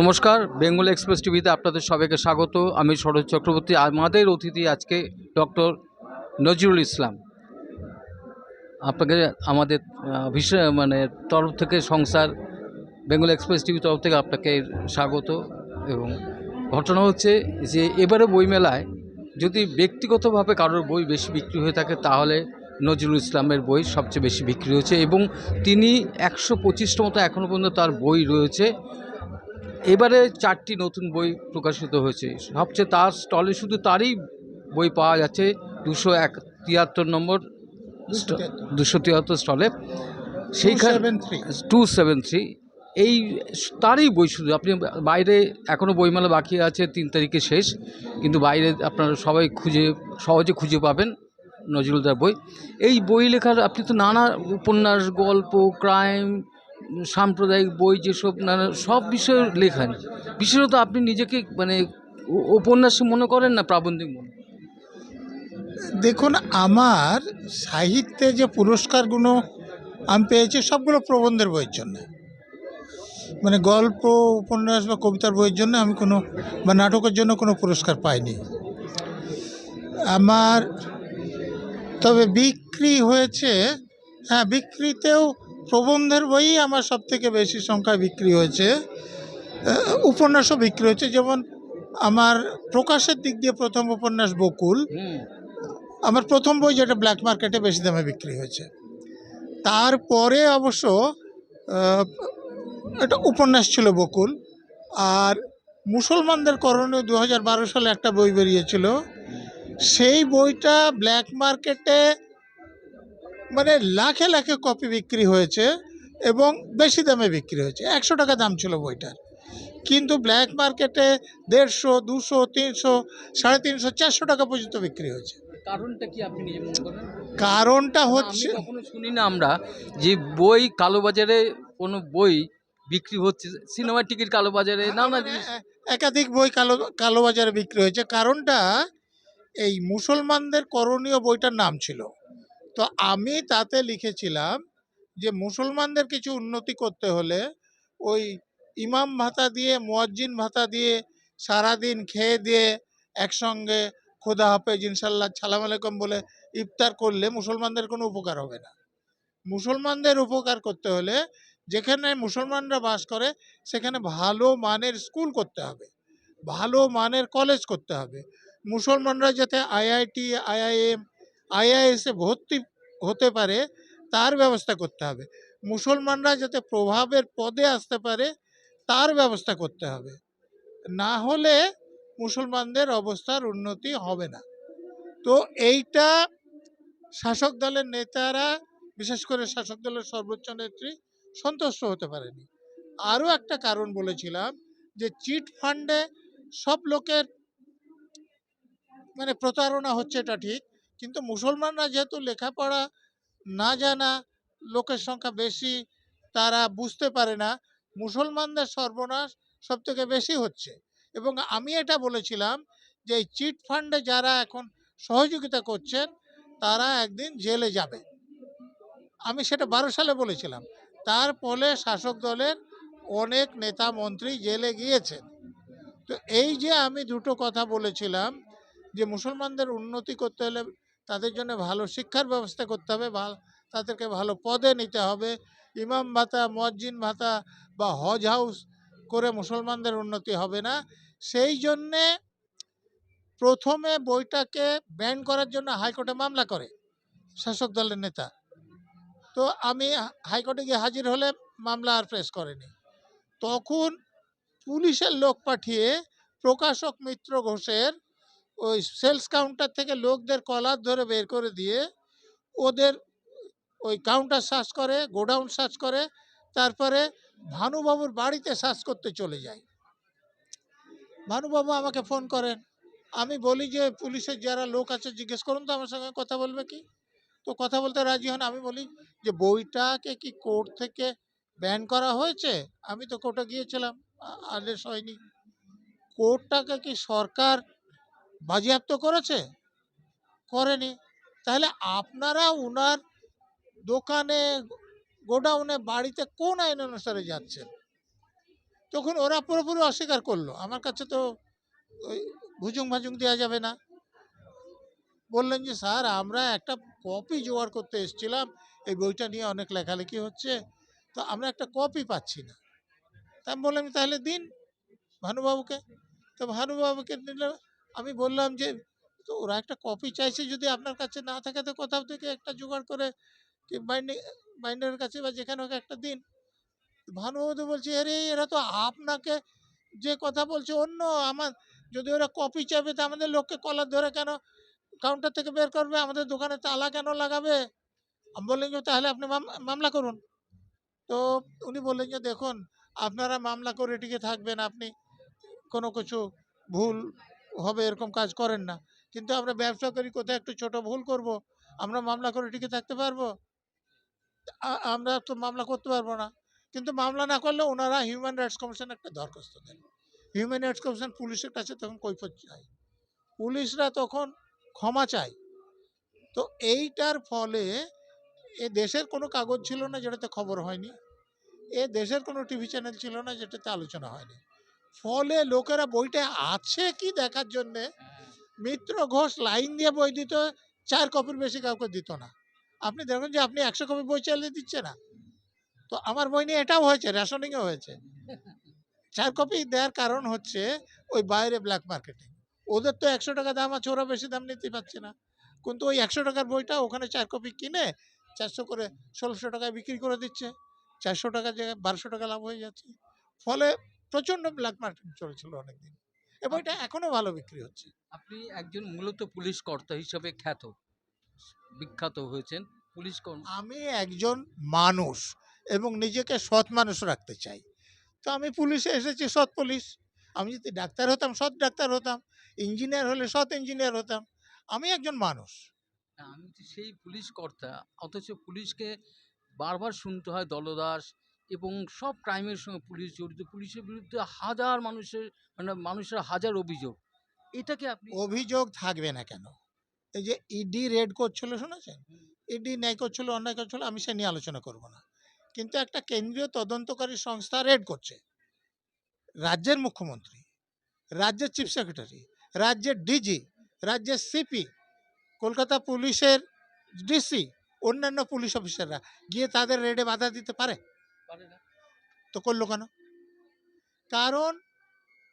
নমস্কার, বেঙ্গল এক্সপ্রেস টিভিতে আপনাদের সবাইকে স্বাগত। আমি শরৎ চক্রবর্তী। আমাদের অতিথি আজকে ডক্টর নজরুল ইসলাম। আপনাকে আমাদের ভীষণ মানে তরফ থেকে সংসার, বেঙ্গল এক্সপ্রেস টিভির তরফ থেকে আপনাকে স্বাগত এবং ঘটনা হচ্ছে যে এবারে বইমেলায় যদি ব্যক্তিগতভাবে কারোর বই বেশি বিক্রি হয়ে থাকে, তাহলে নজরুল ইসলামের বই সবচেয়ে বেশি বিক্রি হয়েছে এবং তিনি একশো পঁচিশটা মতো এখনও পর্যন্ত তার বই রয়েছে। এবারে চারটি নতুন বই প্রকাশিত হয়েছে। সবচেয়ে তার স্টলে শুধু তারই বই পাওয়া যাচ্ছে দুশো এক তিয়াত্তর নম্বর দুশো তিয়াত্তর স্টলে। সেইখানে টু সেভেন থ্রি। এই তারই বই শুধু। আপনি বাইরে এখনও বইমেলা বাকি আছে তিন তারিখে শেষ। কিন্তু বাইরে আপনারা সবাই খুঁজে সহজে খুঁজে পাবেন নজরুলদার বই। এই বই লেখার আপনি তো নানা উপন্যাস গল্প ক্রাইম সাম্প্রদায়িক বই যেসব নানা সব বিষয়ে লেখান বিশেষত আপনি নিজেকে মানে উপন্যাসী মনে করেন না প্রাবন্ধিক মনে দেখুন, আমার সাহিত্যে যে পুরস্কারগুলো আমি পেয়েছি, সবগুলো প্রবন্ধের বইয়ের জন্য। মানে গল্প, উপন্যাস বা কবিতার বইয়ের জন্য আমি কোনো, বা নাটকের জন্য কোনো পুরস্কার পাইনি। আমার, তবে বিক্রি হয়েছে হ্যাঁ বিক্রিতেও প্রবন্ধের বইই আমার সব থেকে বেশি সংখ্যায় বিক্রি হয়েছে। উপন্যাসও বিক্রি হয়েছে। যেমন আমার প্রকাশের দিক দিয়ে প্রথম উপন্যাস বকুল। আমার প্রথম বই যেটা ব্ল্যাক মার্কেটে বেশি দামে বিক্রি হয়েছে। তারপরে অবশ্য একটা উপন্যাস ছিল বকুল। আর মুসলমানদের করণীয় দু হাজার বারো সালে একটা বই বেরিয়েছিল। সেই বইটা ব্ল্যাক মার্কেটে মানে লাখে লাখে কপি বিক্রি হয়েছে এবং বেশি দামে বিক্রি হয়েছে। একশো টাকা দাম ছিল বইটার। কিন্তু ব্ল্যাক মার্কেটে দেড়শো দুশো তিনশো সাড়ে তিনশো চারশো টাকা পর্যন্ত বিক্রি হয়েছে। কারণটা কি আপনি নিজে মনে করেন? কারণটা হচ্ছে কখনো শুনি না আমরা যে বই কালোবাজারে কোনো বই বিক্রি হচ্ছে সিনেমার টিকিট কালোবাজারে নানা মানে জিনিস একাধিক বই কালো কালোবাজারে বিক্রি হয়েছে। কারণটা এই মুসলমানদের করণীয় বইটার নাম ছিল। তো আমি তাতে লিখেছিলাম যে, মুসলমানদের কিছু উন্নতি করতে হলে ওই ইমাম ভাতা দিয়ে, মুয়াজ্জিন ভাতা দিয়ে সারাদিন খেয়ে দিয়ে একসঙ্গে খোদা হাফেজ, ইনশাল্লাহ সালাম আলাইকুম বলে ইফতার করলে মুসলমানদের কোনো উপকার হবে না। মুসলমানদের উপকার করতে হলে যেখানে মুসলমানরা বাস করে, সেখানে ভালো মানের স্কুল করতে হবে, ভালো মানের কলেজ করতে হবে। মুসলমানরা যাতে আইআইটি, আইআইএম আইআইএসে ভর্তি হতে পারে, তার ব্যবস্থা করতে হবে। মুসলমানরা যাতে প্রভাবের পদে আসতে পারে, তার ব্যবস্থা করতে হবে। না হলে মুসলমানদের অবস্থার উন্নতি হবে না। তো এইটা শাসক দলের নেতারা, বিশেষ করে শাসক দলের সর্বোচ্চ নেত্রী, সন্তুষ্ট হতে পারেনি। আরও একটা কারণ বলেছিলাম যে চিট ফান্ডে সব লোকের মানে প্রতারণা হচ্ছে এটা ঠিক কিন্তু মুসলমানরা যেহেতু লেখাপড়া না জানা, লোকের সংখ্যা বেশি, তারা বুঝতে পারে না, মুসলমানদের সর্বনাশ সব থেকে বেশি হচ্ছে। এবং আমি এটা বলেছিলাম যে এই চিট ফান্ডে যারা এখন সহযোগিতা করছেন, তারা একদিন জেলে যাবে। আমি সেটা বারো সালে বলেছিলাম। তার ফলে শাসক দলের অনেক নেতা মন্ত্রী জেলে গিয়েছেন। তো এই যে আমি দুটো কথা বলেছিলাম যে মুসলমানদের উন্নতি করতে হলে তাদের জন্য ভালো শিক্ষার ব্যবস্থা করতে হবে তাদেরকে ভালো পদে নিতে হবে। ইমাম ভাতা মজ্জিন ভাতা বা হজ হাউস করে মুসলমানদের উন্নতি হবে না। সেই জন্যে প্রথমে বইটাকে ব্যান করার জন্য হাইকোর্টে মামলা করে শাসক দলের নেতা। তো আমি হাইকোর্টে গিয়ে হাজির হলে মামলা আর প্রেস করেনি। তখন পুলিশের লোক পাঠিয়ে প্রকাশক মিত্র ঘোষের ওই সেলস কাউন্টার থেকে লোকদের কলার ধরে বের করে দিয়ে ওদের ওই কাউন্টার সার্চ করে গোডাউন সার্চ করে, তারপরে ভানুবাবুর বাড়িতে সার্চ করতে চলে যায়। ভানুবাবু আমাকে ফোন করেন, আমি বলি যে, পুলিশের যারা লোক আছে, জিজ্ঞেস করুন তো আমার সঙ্গে কথা বলবে কি? তো কথা বলতে রাজি হন। আমি বলি যে, বইটাকে কি কোর্ট থেকে ব্যান করা হয়েছে? আমি তো কোর্টে গিয়েছিলাম আদেশ হয়নি। কোর্টটাকে কি সরকার বাজেয়াপ্ত করেছে? করেনি। তাহলে আপনারা ওনার দোকানে গোডাউনে বাড়িতে কোন আইন অনুসারে যাচ্ছেন? তখন ওরা পুরোপুরি অস্বীকার করল। আমার কাছে তো ওই ভুজুং ভাজুং দেওয়া যাবে না। বললেন যে, স্যার, আমরা একটা কপি জোগাড় করতে এসেছিলাম। এই বইটা নিয়ে অনেক লেখালেখি হচ্ছে। তো আমরা একটা কপি পাচ্ছি না। তা বললাম, তাহলে দিন ভানুবাবুকে। তো ভানুবাবুকে দিলে আমি বললাম যে, তো ওরা একটা কপি চাইছে যদি আপনার কাছে না থাকে তো কোথাও থেকে একটা জোগাড় করে কি বাইন্ডিং বাইন্ডারের কাছে বা যেখানে হোক একটা দিন। ভানুবাবু বলছে, আরে, এরা তো আপনাকে যে কথা বলছে অন্য আমার, যদি ওরা কপি চাইবে তো আমাদের লোককে কলার ধরে কেন কাউন্টার থেকে বের করবে? আমাদের দোকানে তালা কেন লাগাবে? আমি বললেন যে তাহলে আপনি মাম- মামলা করুন। তো উনি বললেন যে, দেখুন, আপনারা মামলা করে টিকে থাকবেন, আপনি কোনো কিছু ভুল হবে এরকম কাজ করেন না। কিন্তু আমরা ব্যবসা করি কোথাও একটু ছোট ভুল করব, আমরা মামলা করে টিকে থাকতে পারব? আমরা তো মামলা করতে পারব না। কিন্তু মামলা না করলে ওনারা হিউম্যান রাইটস কমিশন একটা দরখাস্ত দেন। হিউম্যান রাইটস কমিশন পুলিশের কাছে তখন কৈফত চায় পুলিশরা তখন ক্ষমা চায়। তো এইটার ফলে এ দেশের কোনো কাগজ ছিল না যেটাতে খবর হয়নি। এ দেশের কোনো টিভি চ্যানেল ছিল না যেটাতে আলোচনা হয়নি। ফলে লোকেরা বইটা আছে কি দেখার জন্যে? মিত্র ঘোষ লাইন দিয়ে বই দিত, চার কপির বেশি কাউকে দিত না। আপনি দেখুন যে আপনি একশো কপি বই চালিয়ে দিচ্ছে না। তো আমার বই নিয়ে এটাও হয়েছে রেশনিংও হয়েছে। চার কপি দেওয়ার কারণ হচ্ছে ওই বাইরে ব্ল্যাক মার্কেটিং ওদের তো একশো টাকা দাম আছে, ওরা বেশি দাম নিতে পারছে না। কিন্তু ওই একশো টাকার বইটা ওখানে চার কপি কিনে চারশো করে, ষোলোশো টাকায় বিক্রি করে দিচ্ছে। চারশো টাকার জায়গায় বারোশো টাকা লাভ হয়ে যাচ্ছে। ফলে প্রচণ্ড ব্ল্যাক মার্কেট চলেছিল অনেকদিন এবং এটা এখনও ভালো বিক্রি হচ্ছে। আপনি একজন মূলত পুলিশ কর্তা হিসেবে খ্যাত বিখ্যাত হয়েছেন। পুলিশ আমি একজন মানুষ এবং নিজেকে সৎ মানুষ রাখতে চাই। তো আমি পুলিশে এসেছি সৎ পুলিশ। আমি যদি ডাক্তার হতাম সৎ ডাক্তার হতাম ইঞ্জিনিয়ার হলে সৎ ইঞ্জিনিয়ার হতাম আমি একজন মানুষ। আমি সেই পুলিশ কর্তা অথচ পুলিশকে বারবার শুনতে হয় দলদাস এবং সব ক্রাইমের সঙ্গে পুলিশ জড়িত। পুলিশের বিরুদ্ধে হাজার মানুষের মানে মানুষের হাজার অভিযোগ। এটাকে আপনি অভিযোগ থাকবে না কেন? এই যে ইডি রেড করছিল, শুনেছেন? ইডি ন্যায় করছিল, অন্যায় করছিল, আমি সে নিয়ে আলোচনা করব না। কিন্তু একটা কেন্দ্রীয় তদন্তকারী সংস্থা রেড করছে। রাজ্যের মুখ্যমন্ত্রী, রাজ্যের চিফ সেক্রেটারি রাজ্যের ডিজি রাজ্যের সিপি কলকাতা পুলিশের ডিসি অন্যান্য পুলিশ অফিসাররা গিয়ে তাদের রেডে বাধা দিতে পারে। তো করল কেন? কারণ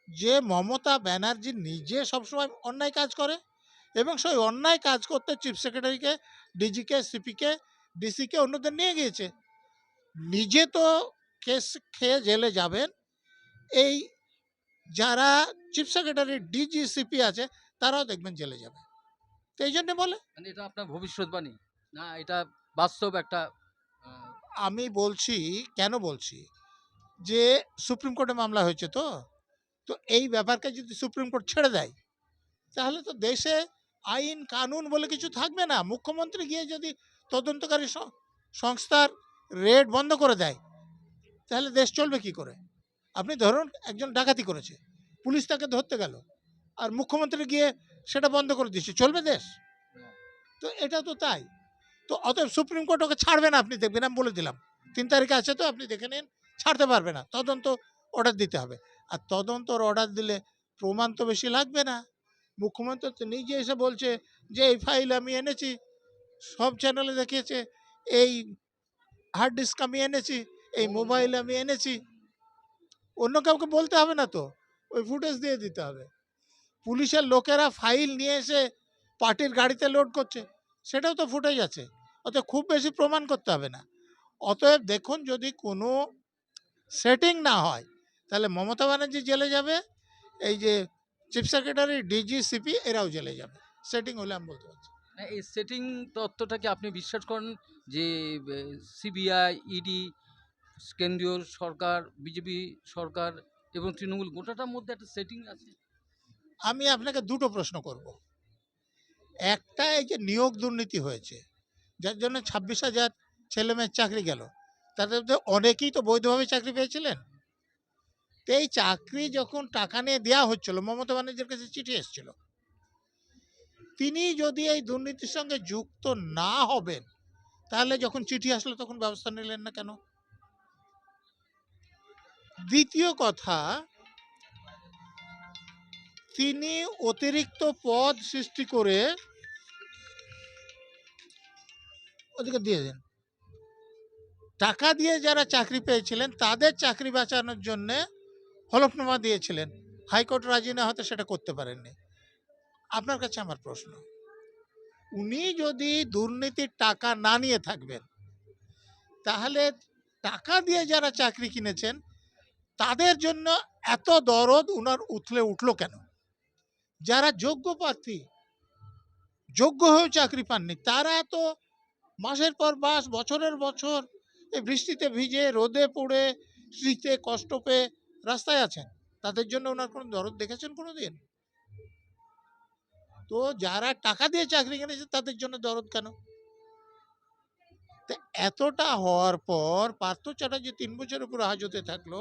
যে মমতা ব্যানার্জি নিজে সবসময় অন্যায় কাজ করে এবং সেই অন্যায় কাজ করতে চিফ সেক্রেটারিকে ডিজিকে সিপিকে ডিসিকে অন্যদের নিয়ে গিয়েছে। নিজে তো কেস খেয়ে জেলে যাবেন। এই যারা চিফ সেক্রেটারি ডিজি সিপি আছে তারাও দেখবেন জেলে যাবে। তো এই জন্য বলে। মানে এটা আপনার ভবিষ্যৎবাণী। না এটা বাস্তব একটা আমি বলছি, কেন বলছি? যে সুপ্রিম কোর্টে মামলা হয়েছে তো? তো এই ব্যাপারকে যদি সুপ্রিম কোর্ট ছেড়ে দেয়, তাহলে তো দেশে আইন, কানুন বলে কিছু থাকবে না। মুখ্যমন্ত্রী গিয়ে যদি তদন্তকারী সংস্থার রেড বন্ধ করে দেয়, তাহলে দেশ চলবে কি করে? আপনি ধরুন একজন ডাকাতি করেছে, পুলিশ তাকে ধরতে গেল, আর মুখ্যমন্ত্রী গিয়ে সেটা বন্ধ করে দিচ্ছে চলবে দেশ? তো এটা তো তাই। তো অতএব সুপ্রিম কোর্ট ওকে ছাড়বে না, আপনি দেখবেন, আমি বলে দিলাম। তিন তারিখে আছে তো, আপনি দেখে নিন, ছাড়তে পারবে না। তদন্ত অর্ডার দিতে হবে। আর তদন্তর অর্ডার দিলে প্রমাণ তো বেশি লাগবে না। মুখ্যমন্ত্রী তো নিজে এসে বলছে যে, এই ফাইল আমি এনেছি, সব চ্যানেলে দেখিয়েছে, এই হার্ড ডিস্ক আমি এনেছি, এই মোবাইল আমি এনেছি। অন্য কাউকে বলতে হবে না তো, ওই ফুটেজ দিয়ে দিতে হবে। পুলিশের লোকেরা ফাইল নিয়ে এসে পার্টির গাড়িতে লোড করছে, সেটাও তো ফুটেজ আছে। অতএব খুব বেশি প্রমাণ করতে হবে না। অতএব দেখুন যদি কোনো সেটিং না হয় তাহলে মমতা ব্যানার্জি জেলে যাবে এই যে চিফ সেক্রেটারি ডিজি সিপি এরাও জেলে যাবে। সেটিং হলে আমি বলতে পারছি। এই সেটিং তত্ত্বটাকে আপনি বিশ্বাস করেন যে সিবিআই ইডি কেন্দ্রীয় সরকার বিজেপি সরকার এবং তৃণমূল গোটাটার মধ্যে একটা সেটিং আছে? আমি আপনাকে দুটো প্রশ্ন করব। একটা এই যে নিয়োগ দুর্নীতি হয়েছে যার জন্য ছাব্বিশ হাজার ছেলে মেয়ের চাকরি গেল। তাদের মধ্যে অনেকেই তো বৈধভাবে চাকরি পেয়েছিলেন। তো এই চাকরি যখন টাকা নিয়ে দেওয়া হচ্ছিল, মমতা ব্যানার্জির কাছে চিঠি এসেছিল। তিনি যদি এই দুর্নীতির সঙ্গে যুক্ত না হবেন, তাহলে যখন চিঠি আসলো তখন ব্যবস্থা নিলেন না কেন? দ্বিতীয় কথা, তিনি অতিরিক্ত পদ সৃষ্টি করে ওদিকে দিয়ে দেন। টাকা দিয়ে যারা চাকরি পেয়েছিলেন, তাদের চাকরি বাঁচানোর জন্যে হলফনামা দিয়েছিলেন। হাইকোর্ট রাজি না হতে সেটা করতে পারেননি। আপনার কাছে আমার প্রশ্ন। উনি যদি দুর্নীতির টাকা না নিয়ে থাকবেন, তাহলে টাকা দিয়ে যারা চাকরি কিনেছেন, তাদের জন্য এত দরদ উনার উথলে উঠল কেন? যারা যোগ্য প্রার্থী, যোগ্য হয়েও চাকরি পাননি, তারা তো মাসের পর মাস, বছরের বছর এই বৃষ্টিতে ভিজে, রোদে পড়ে শীতে কষ্ট পেয়ে রাস্তায় আছেন। তাদের জন্য ওনার কোনো দরদ দেখেছেন কোনো দিন তো যারা টাকা দিয়ে চাকরি কিনেছে তাদের জন্য দরদ কেন? তো এতটা হওয়ার পর পার্থ চ্যাটার্জি তিন বছরের উপর হাজতে থাকল।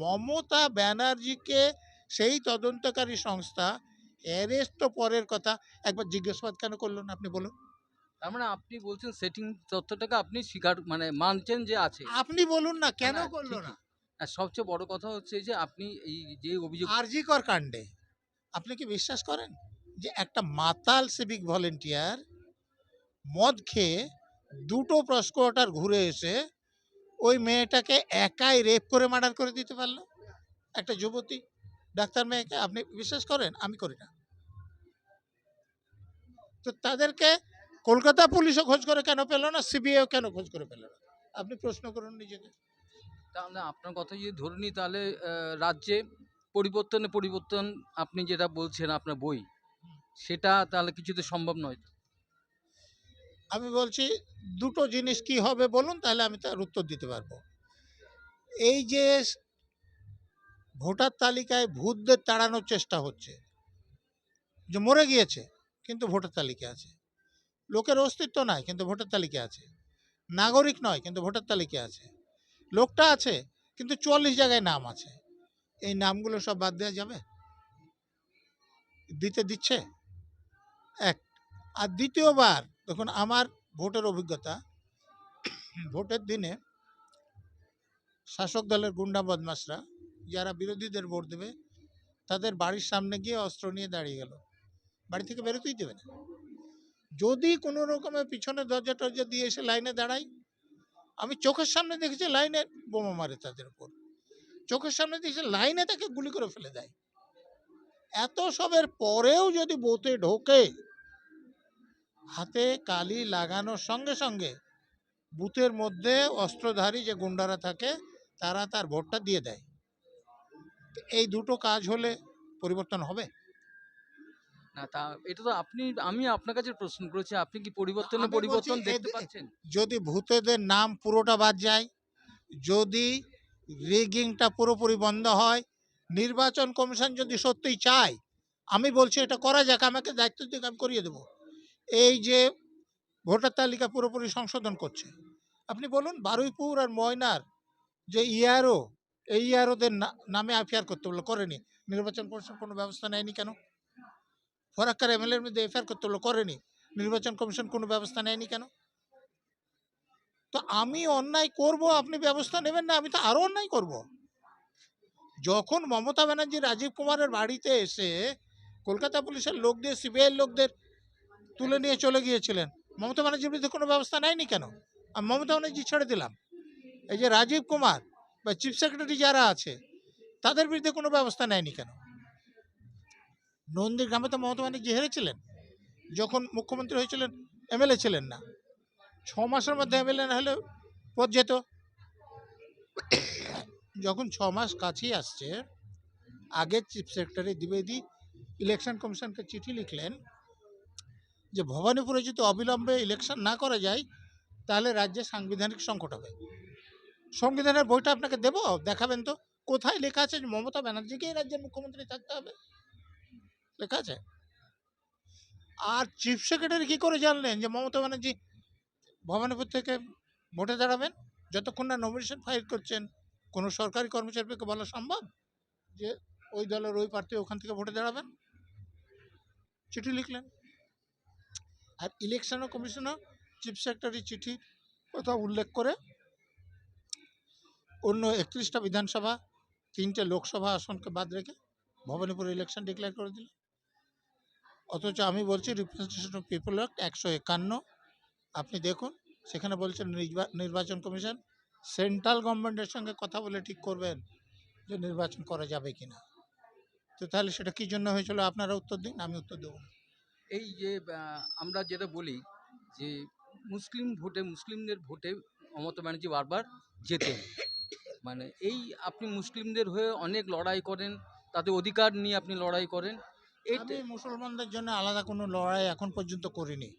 মমতা ব্যানার্জিকে সেই তদন্তকারী সংস্থা অ্যারেস্ট তো পরের কথা। একবার জিজ্ঞাসাবাদ কেন করল না আপনি বলুন? তার মানে আপনি বলছেন সেটিং তথ্যটাকে আপনি স্বীকার মানে মানছেন যে আছে। আপনি বলুন না কেন করল না? আর সবচেয়ে বড় কথা হচ্ছে যে আপনি এই যে অভিযোগ আরজিকর কাণ্ডে আপনি কি বিশ্বাস করেন যে একটা মাতাল সিভিক ভলেন্টিয়ার মদ খেয়ে দুটো প্রস্কোয়াটার ঘুরে এসে ওই মেয়েটাকে একাই রেপ করে মার্ডার করে দিতে পারল? একটা যুবতী ডাক্তার মেয়েকে আপনি বিশ্বাস করেন? আমি করি না। তো তাদেরকে কলকাতা পুলিশও খোঁজ করে কেন পেল না? সিবিআইও কেন খোঁজ করে পেল না? আপনি প্রশ্ন করুন নিজেকে। তাহলে আপনার কথা যদি ধরে নিই তাহলে রাজ্যে পরিবর্তনে পরিবর্তন আপনি যেটা বলছেন আপনার বই সেটা তাহলে কিছুতে সম্ভব নয়? আমি বলছি দুটো জিনিস কি হবে বলুন তাহলে আমি তার উত্তর দিতে পারব। এই যে ভোটার তালিকায় ভূতদের তাড়ানোর চেষ্টা হচ্ছে যে মরে গিয়েছে কিন্তু ভোটার তালিকা আছে। লোকের অস্তিত্ব নাই, কিন্তু ভোটার তালিকা আছে। নাগরিক নয়, কিন্তু ভোটার তালিকা আছে। লোকটা আছে, কিন্তু চুয়াল্লিশ জায়গায় নাম আছে। এই নামগুলো সব বাদ দেওয়া যাবে? দিতে দিচ্ছে? এক। আর দ্বিতীয়বার, দেখুন, আমার ভোটের অভিজ্ঞতা। ভোটের দিনে শাসক দলের গুন্ডা বদমাসরা যারা বিরোধীদের ভোট দেবে, তাদের বাড়ির সামনে গিয়ে অস্ত্র নিয়ে দাঁড়িয়ে গেল। বাড়ি থেকে বেরোতেই দেবে না। যদি কোনো রকমের পিছনে দরজা টরজা দিয়ে এসে লাইনে দাঁড়াই, আমি চোখের সামনে দেখেছি লাইনে বোমা মারে তাদের উপর। চোখের সামনে দেখেছি লাইনে তাকে গুলি করে ফেলে দেয়। এত সবের পরেও যদি বোতে ঢোকে, হাতে কালি লাগানোর সঙ্গে সঙ্গে বুথের মধ্যে অস্ত্রধারী যে গুন্ডারা থাকে, তারা তার ভোটটা দিয়ে দেয়। এই দুটো কাজ হলে পরিবর্তন হবে? না তা এটা তো আপনি আমি আপনার কাছে প্রশ্ন করেছি আপনি কি পরিবর্তনে পরিবর্তন দেখতে পাচ্ছেন? যদি ভূতেদের নাম পুরোটা বাদ যায় যদি রিগিংটা পুরোপুরি বন্ধ হয় নির্বাচন কমিশন যদি সত্যিই চায় আমি বলছি এটা করা যাক আমাকে দায়িত্ব দিকে আমি করিয়ে দেবো। এই যে ভোটার তালিকা পুরোপুরি সংশোধন করছে আপনি বলুন বারুইপুর আর ময়নার যে ইয়ারও এই ইয়ারোদের নামে এফআইআর করতে বলল করেনি। নির্বাচন কমিশন কোনো ব্যবস্থা নেয়নি কেন? ফরাক্কার এমএলএর মধ্যে এফআইআর করতে বলল করেনি। নির্বাচন কমিশন কোনো ব্যবস্থা নেয়নি কেন? তো আমি অন্যায় করব, আপনি ব্যবস্থা নেবেন না, আমি তো আরও অন্যায় করব। যখন মমতা ব্যানার্জি রাজীব কুমারের বাড়িতে এসে কলকাতা পুলিশের লোক দিয়ে সিবিআই লোকদের তুলে নিয়ে চলে গিয়েছিলেন, মমতা ব্যানার্জির বিরুদ্ধে কোনো ব্যবস্থা নেয়নি কেন? আমি মমতা ব্যানার্জি ছেড়ে দিলাম। এই যে রাজীব কুমার বা চিফ সেক্রেটারি যারা আছে, তাদের বিরুদ্ধে কোনো ব্যবস্থা নেয়নি কেন? নন্দীগ্রামে তো মমতা ব্যানার্জি হেরেছিলেন। যখন মুখ্যমন্ত্রী হয়েছিলেন, এমএলএ ছিলেন না। ছ মাসের মধ্যে এমএলএ না হলে পদ যেত যখন ছ মাস কাছেই আসছে, আগে চিফ সেক্রেটারি দ্বিবেদী ইলেকশন কমিশনকে চিঠি লিখলেন যে, ভবানীপুরে যদি অবিলম্বে ইলেকশন না করা যায়, তাহলে রাজ্যে সাংবিধানিক সংকট হবে। সংবিধানের বইটা আপনাকে দেব? দেখাবেন তো। কোথায় লেখা আছে যে, মমতা ব্যানার্জিকেই রাজ্যের মুখ্যমন্ত্রী থাকতে হবে? লেখা আছে? আর চিফ সেক্রেটারি কি করে জানলেন যে মমতা ব্যানার্জি ভবানীপুর থেকে ভোটে দাঁড়াবেন? যতক্ষণ না নমিনেশন ফাইল করছেন, কোনো সরকারি কর্মচারীকে বলা সম্ভব যে ওই দলের ওই প্রার্থী ওখান থেকে ভোটে দাঁড়াবেন? চিঠি লিখলেন। আর ইলেকশন কমিশনার চিফ সেক্রেটারি চিঠি কথা উল্লেখ করে অন্য একত্রিশটা বিধানসভা, তিনটে লোকসভা আসনকে বাদ রেখে ভবানীপুর ইলেকশন ডিক্লেয়ার করে দিল অথচ আমি বলছি রিপ্রেজেন্টেশন অফ পিপল অ্যাক্ট একশো একান্ন। আপনি দেখুন, সেখানে বলছেন নির্বা- নির্বাচন কমিশন সেন্ট্রাল গভর্নমেন্টের সঙ্গে কথা বলে ঠিক করবেন যে নির্বাচন করা যাবে কি না তো তাহলে সেটা কী জন্য হয়েছিল? আপনারা উত্তর দিন, আমি উত্তর দেবো। এই যে আমরা যেটা বলি যে, মুসলিম ভোটে, মুসলিমদের ভোটে মমতা ব্যানার্জি বারবার জেতেন। মানে এই আপনি মুসলিমদের হয়ে অনেক লড়াই করেন, তাদের অধিকার নিয়ে আপনি লড়াই করেন আমি মুসলমানদের জন্য আলাদা কোনো লড়াই এখন পর্যন্ত করিনি।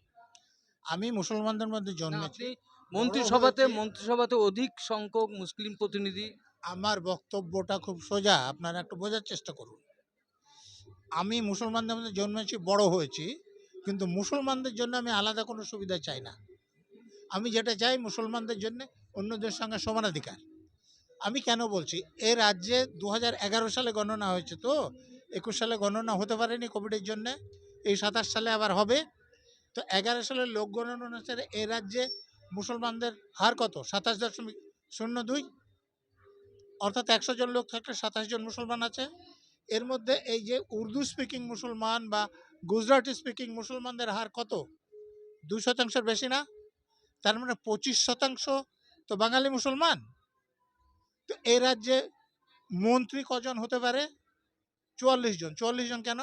আমি মুসলমানদের মধ্যে জন্মেছি। মন্ত্রিসভাতে মন্ত্রিসভাতে অধিক সংখ্যক মুসলিম প্রতিনিধি। আমার বক্তব্যটা খুব সোজা আপনারা একটু বোঝার চেষ্টা করুন। আমি মুসলমানদের মধ্যে জন্মেছি বড় হয়েছি কিন্তু মুসলমানদের জন্য আমি আলাদা কোনো সুবিধা চাই না। আমি যেটা চাই মুসলমানদের জন্য অন্যদের সঙ্গে সমানাধিকার আমি কেন বলছি এ রাজ্যে দু হাজার এগারো সালে গণনা হয়েছে তো একুশ সালে গণনা হতে পারেনি কোভিডের জন্য, এই সাতাশ সালে আবার হবে। তো এগারো সালের লোক গণনা অনুসারে এ রাজ্যে মুসলমানদের হার কত? সাতাশ দশমিক শূন্য দুই। অর্থাৎ একশো জন লোক থাকলে সাতাশ জন মুসলমান আছে। এর মধ্যে এই যে উর্দু স্পিকিং মুসলমান বা গুজরাটি স্পিকিং মুসলমানদের হার কত? দুই শতাংশের বেশি না? তার মানে পঁচিশ শতাংশ তো বাঙালি মুসলমান। তো এই রাজ্যে মন্ত্রী কজন হতে পারে? চুয়াল্লিশ জন চুয়াল্লিশ জন কেন?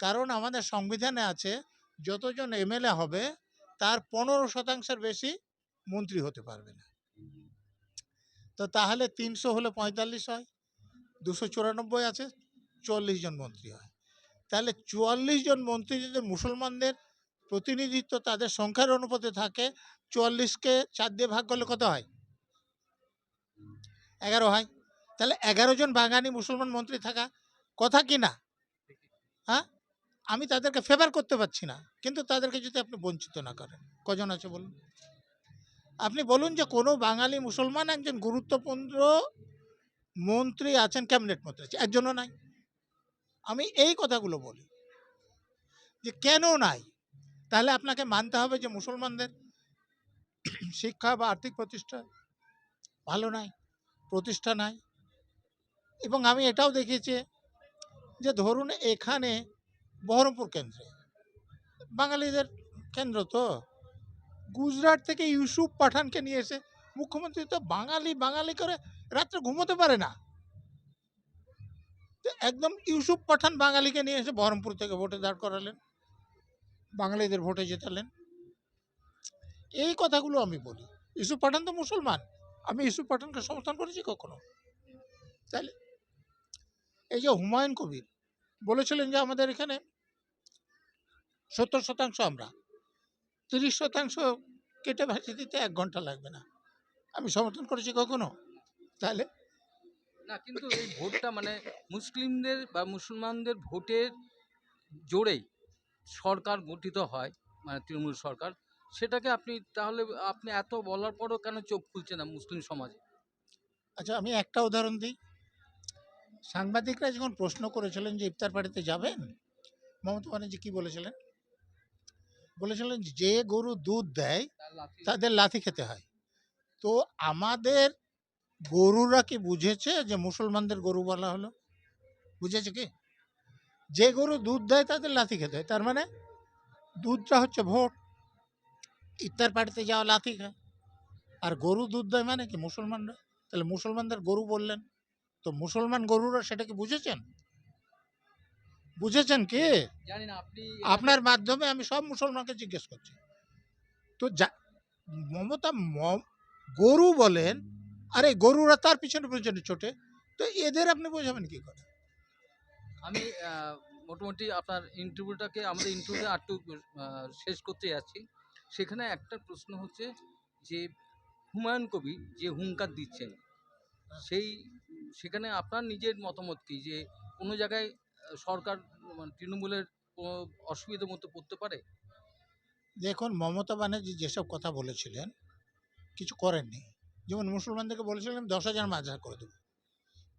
কারণ আমাদের সংবিধানে আছে, যতজন এমএলএ হবে, তার পনেরো শতাংশের বেশি মন্ত্রী হতে পারবে না। তো তাহলে তিনশো হলে পঁয়তাল্লিশ হয়, দুশো চুরানব্বই আছে, চুয়াল্লিশ জন মন্ত্রী হয়। তাহলে চুয়াল্লিশ জন মন্ত্রী যদি মুসলমানদের প্রতিনিধিত্ব তাদের সংখ্যার অনুপাতে থাকে, চুয়াল্লিশকে চার দিয়ে ভাগ করলে কত হয়? এগারো হয়। তাহলে এগারো জন বাঙালি মুসলমান মন্ত্রী থাকা কথা কি না? হ্যাঁ? আমি তাদেরকে ফেভার করতে পারছি না। কিন্তু তাদেরকে যদি আপনি বঞ্চিত না করেন, কজন আছে বলুন? আপনি বলুন যে কোনো বাঙালি মুসলমান একজন গুরুত্বপূর্ণ মন্ত্রী আছেন ক্যাবিনেট মন্ত্রী আছে একজনও নাই। আমি এই কথাগুলো বলি যে কেন নাই? তাহলে আপনাকে মানতে হবে যে মুসলমানদের শিক্ষা বা আর্থিক প্রতিষ্ঠা ভালো নাই, প্রতিষ্ঠা নাই। এবং আমি এটাও দেখেছি যে ধরুন এখানে বহরমপুর কেন্দ্রে, বাঙালিদের কেন্দ্র তো, গুজরাট থেকে ইউসুফ পাঠানকে নিয়ে এসে মুখ্যমন্ত্রী তো বাঙালি বাঙালি করে রাত্রে ঘুমোতে পারে না। একদম ইউসুফ পাঠান বাঙালিকে নিয়ে এসে বহরমপুর থেকে ভোটে দাঁড় করালেন, বাঙালিদের ভোটে জেতালেন। এই কথাগুলো আমি বলি। ইউসুফ পাঠান তো মুসলমান, আমি ইউসুফ পাঠানকে সমর্থন করেছি কখনো। তাইলে, এই যে হুমায়ুন কবির বলেছিলেন যে আমাদের এখানে সত্তর শতাংশ আমরা তিরিশ শতাংশ কেটে ভাসিয়ে দিতে এক ঘণ্টা লাগবে না। আমি সমর্থন করেছি কখনো? তাহলে? না কিন্তু এই ভোটটা মানে মুসলিমদের বা মুসলমানদের ভোটের জোরেই সরকার গঠিত হয় মানে তৃণমূল সরকার সেটাকে আপনি তাহলে আপনি এত বলার পরও কেন চোখ খুলছে না মুসলিম সমাজে? আচ্ছা আমি একটা উদাহরণ দিই। সাংবাদিকরা যখন প্রশ্ন করেছিলেন যে ইফতার পার্টিতে যাবেন, মমতা ব্যানার্জি কি বলেছিলেন? বলেছিলেন যে গরু দুধ দেয়, তাদের লাথি খেতে হয়। তো আমাদের গরুরা কি বুঝেছে যে মুসলমানদের গরু বলা হলো? বুঝেছে কি? যে গরু দুধ দেয়, তাদের লাথি খেতে হয়। তার মানে দুধটা হচ্ছে ভোট। ইফতার পার্টিতে যাওয়া লাথি খায়। আর গরু দুধ দেয় মানে কি মুসলমানরা? তাহলে মুসলমানদের গরু বললেন। তো মুসলমান গরুরা সেটা কি বুঝেছেন? বুঝেছেন কি? আপনার মাধ্যমে আমি সব মুসলমানকে জিজ্ঞেস করছি। তো যা মমতা গরু বলেন আরে গরুরা তার পিছনে পিছনে ছোটে তো এদের আপনি বোঝাবেন কি করে? আমি মোটামুটি আপনার ইন্টারভিউটাকে আমাদের ইন্টারভিউটা একটু শেষ করতে যাচ্ছি। সেখানে একটা প্রশ্ন হচ্ছে যে হুমায়ুন কবি যে হুঙ্কার দিচ্ছেন সেই সেখানে আপনার নিজের মতামত কি? যে কোনো জায়গায় সরকার মানে তৃণমূলের অসুবিধার মধ্যে পড়তে পারে? দেখুন, মমতা ব্যানার্জি যেসব কথা বলেছিলেন, কিছু করেননি। যেমন মুসলমানদেরকে বলেছিলেন দশ হাজার মাজার করে দেবো।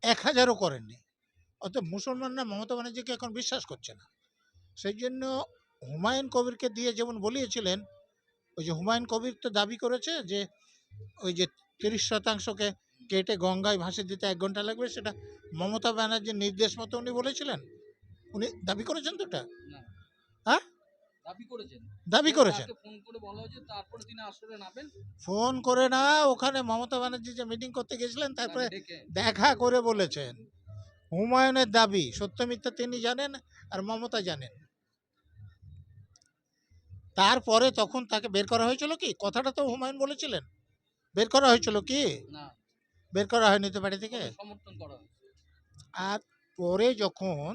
এক হাজারও করেননি। অতএব মুসলমানরা মমতা ব্যানার্জিকে এখন বিশ্বাস করছে না। সেই জন্য হুমায়ুন কবিরকে দিয়ে যেমন বলিয়েছিলেন, ওই যে হুমায়ুন কবির তো দাবি করেছে যে, ওই যে তিরিশ শতাংশকে কেটে গঙ্গায় ভাসে দিতে এক ঘণ্টা লাগবে সেটা মমতা ব্যানার্জির নির্দেশ মতো উনি বলেছিলেন? উনি দাবি করেছেন তো এটা? হ্যাঁ? দাবি করেছেন। ফোন করে ফোন না ওখানে মমতা ব্যানার্জি যে মিটিং করতে গেছিলেন তারপরে দেখা করে বলেছেন। হুমায়ুনের দাবি সত্য মিথ্যা তিনি জানেন আর মমতা জানেন। তারপরে তখন তাকে বের করা হয়েছিল কি? কথাটা তো হুমায়ুন বলেছিলেন। বের করা হয়েছিল কি? না। বের করা হয়নি তো বাড়ি থেকে? সমর্থন করা আর পরে যখন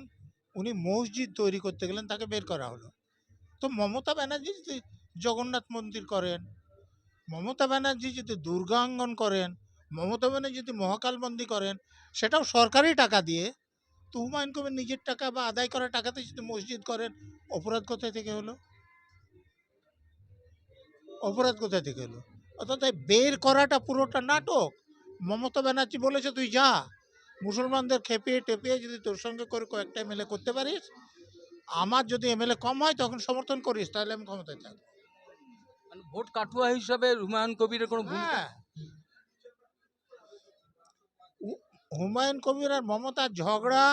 উনি মসজিদ তৈরি করতে গেলেন তাকে বের করা হলো। তো মমতা ব্যানার্জি যদি জগন্নাথ মন্দির করেন মমতা ব্যানার্জি যদি দুর্গাঙ্গন করেন মমতা ব্যানার্জি যদি মহাকাল মন্দির করেন সেটাও সরকারি টাকা দিয়ে তো হুমায়ুন কবির নিজের টাকা বা আদায় করা টাকাতে যদি মসজিদ করেন অপরাধ কোথায় থেকে হলো? অপরাধ কোথায় থেকে হলো? অর্থাৎ বের করাটা পুরোটা নাটক? মমতা ব্যানার্জি বলেছে তুই যা। মুসলমানদের খেপিয়ে টেপিয়ে যদি তোর সঙ্গে করে কয়েকটা এমএলএ করতে পারিস আমার যদি এমএলএ কম হয় তখন সমর্থন করিস তাহলে আমি ক্ষমতায় থাকব। মানে ভোট কাটুয়া হিসাবে হুমায়ুন কবিরের কোনো হ্যাঁ। হুমায়ুন কবির আর মমতার ঝগড়া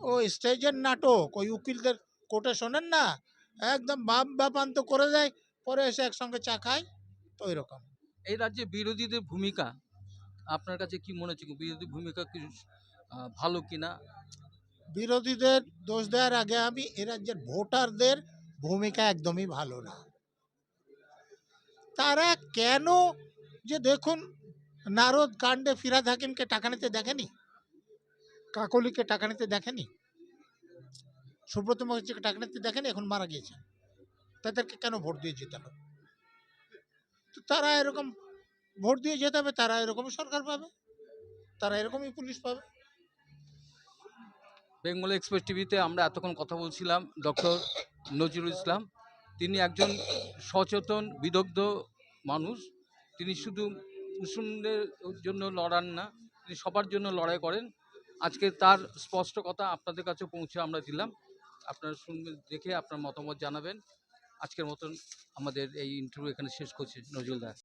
ও স্টেজের নাটক ওই উকিলদের কোর্টে শোনেন না? একদম বাপ বাপান্ত করে দেয় পরে এসে একসঙ্গে চা খায় তো ওই রকম। এই রাজ্যে বিরোধীদের ভূমিকা? আপনার কাছে কি মনে হচ্ছে বিরোধী ভূমিকা কি ভালো কিনা? বিরোধীদের দোষ দেওয়ার আগে আমি এ রাজ্যের ভোটারদের ভূমিকা একদমই ভালো না। তারা কেন যে দেখুন, নারদ কাণ্ডে ফিরাদ হাকিমকে টাকা নিতে দেখেনি? কাকলিকে টাকা নিতে দেখেনি? সুব্রত মুখার্জিকে টাকা নিতে দেখেনি, এখন মারা গিয়েছেন। তাদেরকে কেন ভোট দিয়ে জেতালো? তো তারা এরকম ভোট দিয়ে জেতাবে তারা এরকমই সরকার পাবে, তারা এরকমই পুলিশ পাবে। বেঙ্গল এক্সপ্রেস টিভিতে আমরা এতক্ষণ কথা বলছিলাম, ডক্টর নজরুল ইসলাম। তিনি একজন সচেতন, বিদগ্ধ মানুষ। তিনি শুধু মুসলিমদের জন্য লড়ান না, তিনি সবার জন্য লড়াই করেন। আজকে তার স্পষ্ট কথা আপনাদের কাছে পৌঁছে আমরা দিলাম। আপনারা শুনবেন, দেখে আপনার মতামত জানাবেন। আজকের মতন আমাদের এই ইন্টারভিউ এখানে শেষ করছি। নজরুল দা।